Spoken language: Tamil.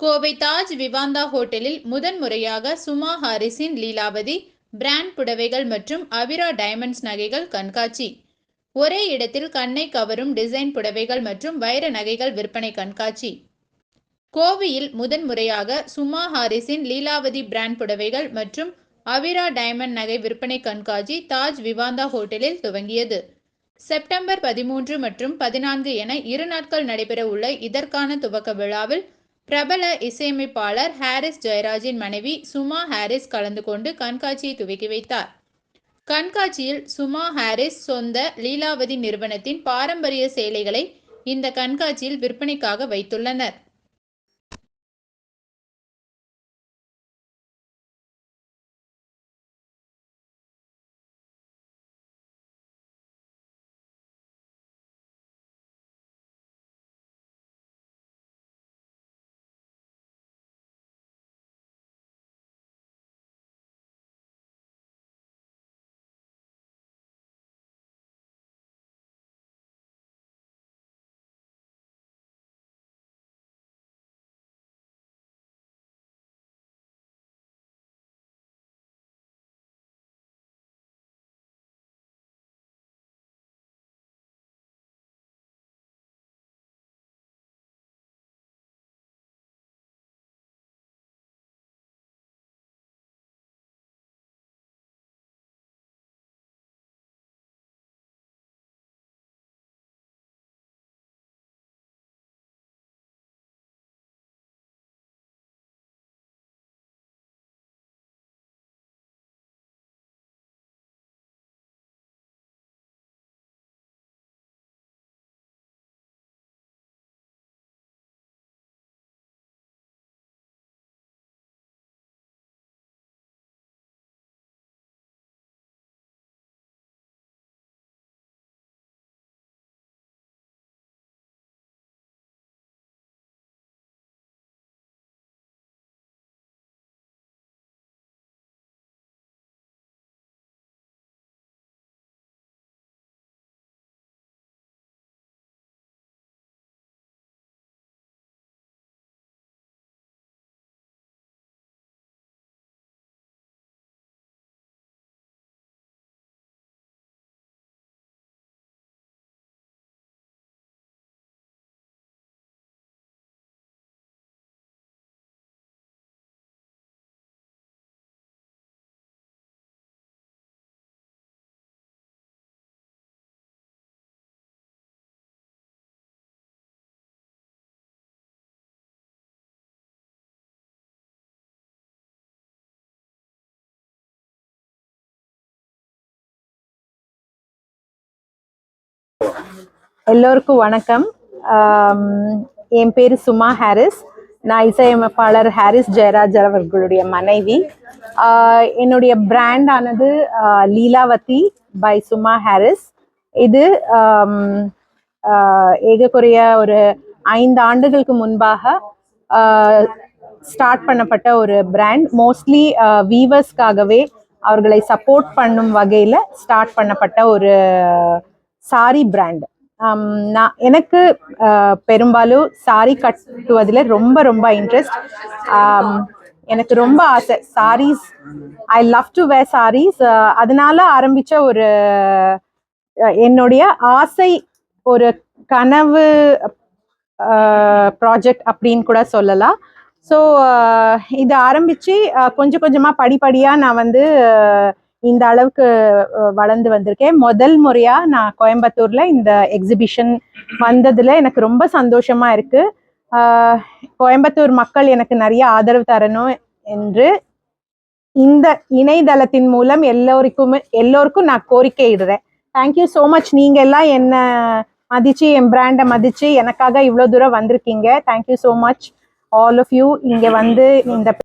கோவை தாஜ் விவாந்தா ஹோட்டலில் முதன்முறையாக சுமா ஹாரிஸின் லீலாவதி பிராண்ட் புடவைகள் மற்றும் அவிரா டைமண்ட்ஸ் நகைகள் கண்காட்சி. ஒரே இடத்தில் கண்ணை கவரும் டிசைன் புடவைகள் மற்றும் வைர நகைகள் விற்பனை கண்காட்சி. கோவையில் முதன்முறையாக சுமா ஹாரிஸின் லீலாவதி பிராண்ட் புடவைகள் மற்றும் அவிரா டைமண்ட் நகை விற்பனை கண்காட்சி தாஜ் விவாந்தா ஹோட்டலில் துவங்கியது. செப்டம்பர் பதிமூன்று மற்றும் பதினான்கு என இரு நாட்கள் நடைபெற உள்ள இதற்கான துவக்க விழாவில் பிரபல இசையமைப்பாளர் ஹாரிஸ் ஜெயராஜின் மனைவி சுமா ஹாரிஸ் கலந்து கொண்டு கண்காட்சியை துவக்கி வைத்தார். கண்காட்சியில் சுமா ஹாரிஸ் சொந்த லீலாவதி நிறுவனத்தின் பாரம்பரிய சேலைகளை இந்த கண்காட்சியில் விற்பனைக்காக வைத்துள்ளனர். எல்லோருக்கும் வணக்கம். என் பேர் சுமா ஹாரிஸ். நான் இசையமைப்பாளர் ஹாரிஸ் ஜெயராஜ் அவர்களுடைய மனைவி. என்னுடைய பிராண்ட் ஆனது லீலாவதி பை சுமா ஹாரிஸ். இது ஏகக்குறைய ஒரு ஐந்து ஆண்டுகளுக்கு முன்பாக ஸ்டார்ட் பண்ணப்பட்ட ஒரு பிராண்ட் மோஸ்ட்லி வீவர்ஸ்க்காகவே அவர்களை சப்போர்ட் பண்ணும் வகையில் ஸ்டார்ட் பண்ணப்பட்ட ஒரு சாரி பிராண்ட் um, நான் எனக்கு பெரும்பாலும் சாரி கட்டுவதில் ரொம்ப ரொம்ப இன்ட்ரெஸ்ட் um, எனக்கு ரொம்ப ஆசை. Sarees I love to wear sarees அதனால ஆரம்பித்த ஒரு என்னுடைய ஆசை ஒரு கனவு ப்ராஜெக்ட் அப்படின்னு கூட சொல்லலாம். ஸோ இது ஆரம்பித்து கொஞ்சம் கொஞ்சமாக படிப்படியாக நான் வந்து இந்த அளவுக்கு வளர்ந்து வந்திருக்கேன். முதல் முறையாக நான் கோயம்புத்தூரில் இந்த எக்ஸிபிஷன் வந்ததில் எனக்கு ரொம்ப சந்தோஷமாக இருக்குது கோயம்புத்தூர் மக்கள் எனக்கு நிறைய ஆதரவு தரணும் என்று இந்த இணையதளத்தின் மூலம் எல்லோருக்குமே எல்லோருக்கும் நான் கோரிக்கை இடுறேன். தேங்க்யூ ஸோ மச் நீங்கள் எல்லாம் என்ன மதிச்சு என் பிராண்டை மதிச்சு எனக்காக இவ்வளோ தூரம் வந்திருக்கீங்க. Thank you so much all of you இங்கே வந்து இந்த